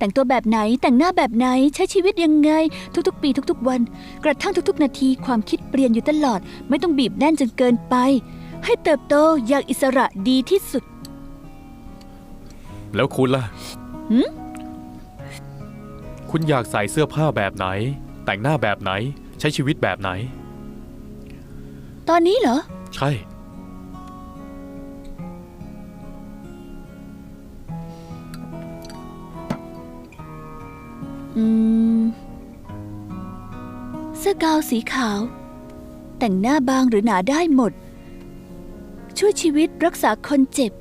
แต่งตัวแบบไหนแต่งหน้าแบบไหนใช้ชีวิตยังไง ทุกๆ ปีทุกๆ วัน กระทั่งทุกๆ นาทีความคิดเปลี่ยนอยู่ตลอด ไม่ต้องบีบแน่นจนเกินไป ให้เติบโตอย่างอิสระดีที่สุด แล้วคุณล่ะหืมคุณอยากใส่เสื้อผ้าแบบไหน แต่งหน้าแบบไหน ใช้ชีวิตแบบไหน ตอนนี้เหรอ ใช่ อืม เสื้อกาวสีขาว แต่งหน้าบางหรือหนาได้หมด ช่วยชีวิตรักษาคนเจ็บ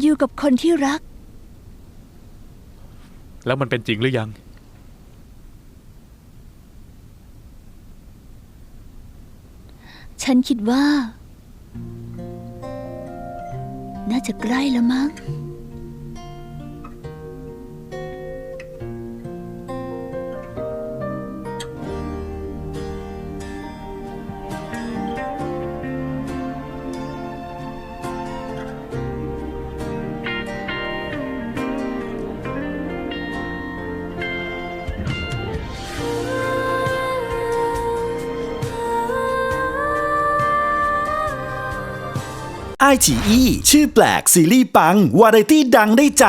อยู่กับคนที่รัก แล้วมันเป็นจริงหรือยัง ฉันคิดว่า น่าจะใกล้แล้วมั้ง ไอทีอีชื่อแปลกซีรีส์ปัง วาไรตี้ดังได้ใจ